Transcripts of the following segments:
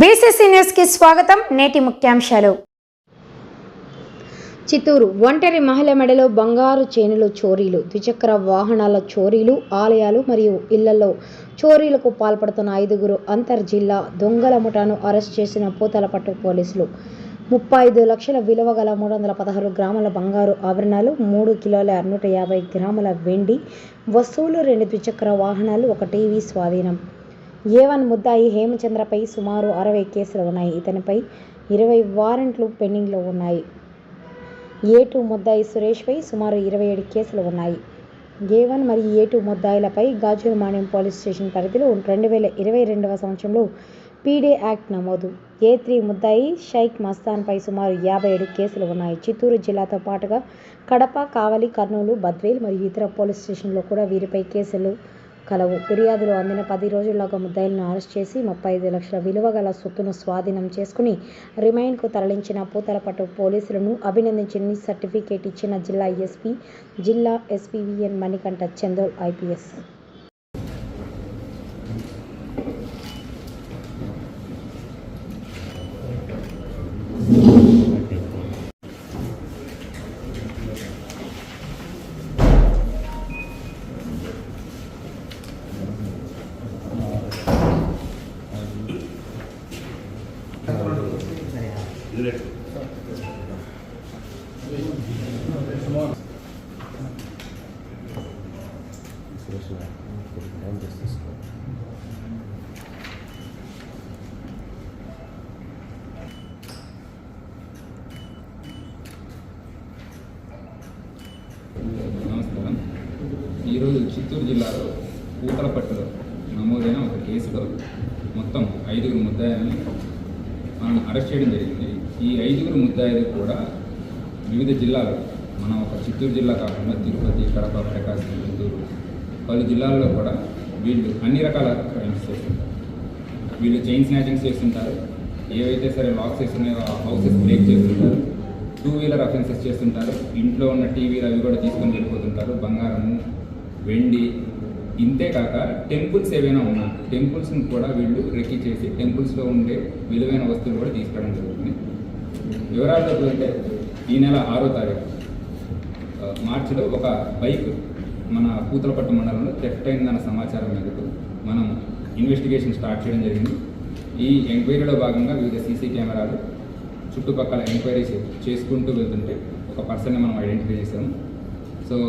BCC న్యూస్కి స్వాగతం. నేటి ముఖ్యాంశాలు. చిత్తూరు ఒంటరి మహిళ మెడలో బంగారు చేనులు చోరీలు ద్విచక్ర వాహనాల చోరీలు ఆలయాలు మరియు ఇళ్ళలో చోరీలకు పాల్పడుతున్న ఐదుగురు అంతర్జిల్లా దొంగల ముఠాను అరెస్ట్ చేసిన పూతలపట్టు పోలీసులు. ముప్పై ఐదు లక్షల విలువ గల మూడు వందల పదహారు గ్రాముల బంగారు ఆభరణాలు మూడు కిలోల నూట యాభై గ్రాముల వెండి వస్తువులు రెండు ద్విచక్ర వాహనాలు ఒక టీవీ స్వాధీనం. ఏ వన్ ముద్దాయి హేమచంద్రపై సుమారు అరవై కేసులు ఉన్నాయి. ఇతనిపై ఇరవై వారెంట్లు పెండింగ్లో ఉన్నాయి. ఏ టూ ముద్దాయి సురేష్పై సుమారు ఇరవై ఏడు కేసులు ఉన్నాయి. ఏ వన్ మరియు ఏ టూ ముద్దాయిలపై గాజుల మాణ్యం పోలీస్ స్టేషన్ పరిధిలో రెండు వేల ఇరవై రెండవ సంవత్సరంలో పీడే యాక్ట్ నమోదు. ఏ త్రీ ముద్దాయి షైక్ మస్తాన్పై సుమారు యాభై ఏడు కేసులు ఉన్నాయి. చిత్తూరు జిల్లాతో పాటుగా కడప కావలి కర్నూలు బద్వేల్ మరియు ఇతర పోలీస్ స్టేషన్లో కూడా వీరిపై కేసులు కలవు. ఫిర్యాదులు అందిన పది రోజుల్లోగా ముద్దాయిలను అరెస్ట్ చేసి ముప్పై ఐదు లక్షల విలువ గల సొత్తును స్వాధీనం చేసుకుని రిమైండ్కు తరలించిన పూతలపట్టు పోలీసులను అభినందించి సర్టిఫికేట్ ఇచ్చిన జిల్లా ఎస్పీ జిల్లా ఎస్పీవీఎన్ మణికంఠ చందోల్ ఐపీఎస్. ఈరోజు చిత్తూరు జిల్లాలో పూతలపట్టులో నమోదైన ఒక కేసులో మొత్తం ఐదుగురు ముద్దాయిల్ని మనం అరెస్ట్ చేయడం జరిగింది. ఈ ఐదుగురు ముద్దాయిలు కూడా వివిధ జిల్లాలు మనం ఒక చిత్తూరు జిల్లా కాకుండా తిరుపతి కడప ప్రకాశం గుంటూరు పలు జిల్లాల్లో కూడా వీళ్ళు అన్ని రకాల క్రైమ్స్ చేస్తుంటారు. వీళ్ళు చైన్ స్నాచింగ్స్ చేస్తుంటారు. ఏవైతే సరే లాక్స్ చేస్తున్నాయో ఆ హౌసెస్ బ్రేక్ చేస్తుంటారు. టూ వీలర్ అఫెన్సెస్ చేస్తుంటారు. ఇంట్లో ఉన్న టీవీలు అవి కూడా తీసుకొని వెళ్ళిపోతుంటారు. బంగారము వెండి ఇంతేకాక టెంపుల్స్ ఏవైనా ఉన్నా టెంపుల్స్ని కూడా వీళ్ళు రెక్కి చేసి టెంపుల్స్లో ఉండే విలువైన వస్తువులు కూడా తీసుకురావడం జరుగుతుంది. వివరాలు అంటే ఈ నెల ఆరో తారీఖు మార్చిలో ఒక బైక్ మన పూతలపట్టు మండలంలో థెఫ్ట్ అయిందన్న సమాచారం మేరకు మనం ఇన్వెస్టిగేషన్ స్టార్ట్ చేయడం జరిగింది. ఈ ఎంక్వైరీలో భాగంగా వివిధ సీసీ కెమెరాలు చుట్టుపక్కల ఎంక్వైరీస్ చేసుకుంటూ వెళ్తుంటే ఒక పర్సన్ని మనం ఐడెంటిఫై చేసాము సో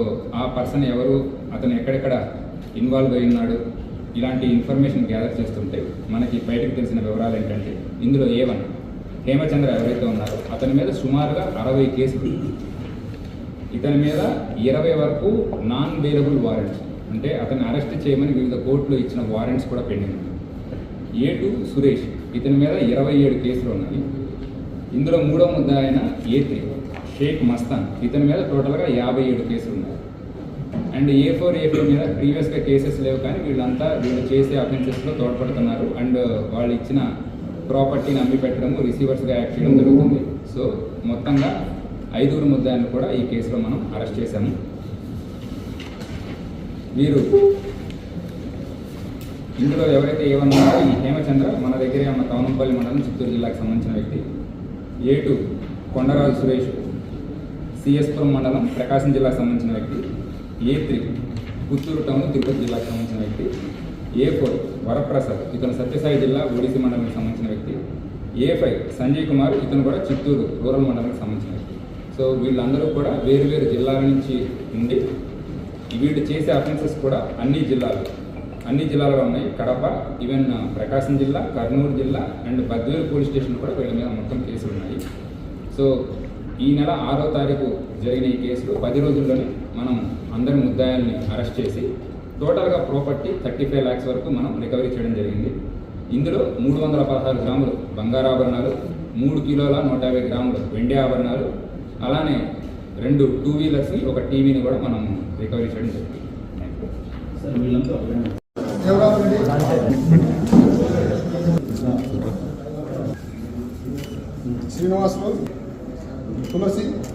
ఆ పర్సన్ ఎవరు అతను ఎక్కడెక్కడ ఇన్వాల్వ్ అయి ఉన్నాడు ఇలాంటి ఇన్ఫర్మేషన్ గ్యాదర్ చేస్తుంటే మనకి బయటకు తెలిసిన వివరాలు ఏంటంటే ఇందులో ఏవన్ హేమచంద్ర ఎవరైతే ఉన్నారో అతని మీద సుమారుగా అరవై కేసులు. ఇతని మీద ఇరవై వరకు నాన్ వేరబుల్ వారెంట్స్ అంటే అతన్ని అరెస్ట్ చేయమని వివిధ కోర్టులు ఇచ్చిన వారెంట్స్ కూడా పెండింగ్ ఏ టూ సురేష్ ఇతని మీద ఇరవై ఏడు కేసులు ఉన్నాయి. ఇందులో మూడో ముద్ద ఆయన ఏ త్రీ? షేక్ మస్తాన్. ఇతని మీద టోటల్గా యాభై ఏడు కేసులు ఉన్నాయి and A four A four మీద ప్రీవియస్గా కేసెస్ లేవు కానీ వీళ్ళంతా వీళ్ళు చేసే అఫెన్సెస్లో తోడ్పడుతున్నారు. అండ్ వాళ్ళు ఇచ్చిన ప్రాపర్టీని అమ్మి పెట్టడము రిసీవర్స్గా యాక్ట్ చేయడం జరుగుతుంది. సో మొత్తంగా ఐదుగురు ముద్దాయిలను కూడా ఈ కేసులో మనం అరెస్ట్ చేశాము. వీరు ఇందులో ఎవరైతే ఏమన్నారో ఈ హేమచంద్ర మన దగ్గరే ఉన్న కవనంపల్లి మండలం చిత్తూరు జిల్లాకు సంబంధించిన వ్యక్తి. ఏటు కొండరాజు సురేష్. సిఎస్పురం మండలం ప్రకాశం జిల్లాకు సంబంధించిన వ్యక్తి A three Puttur town Tirupati జిల్లాకు సంబంధించిన వ్యక్తి ఏ ఫోర్ వరప్రసాద్ ఇతను సత్యసాయి జిల్లా ఒడిసి మండలానికి సంబంధించిన వ్యక్తి ఏ ఫైవ్ సంజయ్ కుమార్ ఇతను కూడా చిత్తూరు రూరల్ మండలానికి సంబంధించిన వ్యక్తి. సో వీళ్ళందరూ కూడా వేరు వేరు జిల్లాల నుంచి ఉండి వీళ్ళు చేసే అఫెన్సెస్ కూడా అన్ని జిల్లాలు అన్ని జిల్లాలో ఉన్నాయి. కడప ఈవెన్ ప్రకాశం జిల్లా కర్నూలు జిల్లా అండ్ బద్వేలు పోలీస్ స్టేషన్ కూడా వీళ్ళ మీద మొత్తం కేసులు ఉన్నాయి. సో ఈ నెల ఆరో తారీఖు జరిగిన ఈ కేసులు పది రోజుల్లోనే మనం అందరి ముద్దాయాల్ని అరెస్ట్ చేసి టోటల్గా ప్రాపర్టీ థర్టీ ఫైవ్ ల్యాక్స్ వరకు మనం రికవరీ చేయడం జరిగింది. ఇందులో మూడు వందల పదహారు గ్రాములు బంగారు ఆభరణాలు మూడు కిలోల నూట యాభై గ్రాములు వెండి ఆభరణాలు అలానే రెండు టూ వీలర్స్ని ఒక టీవీని కూడా మనం రికవరీ చేయడం జరిగింది. Devaraju Como assim?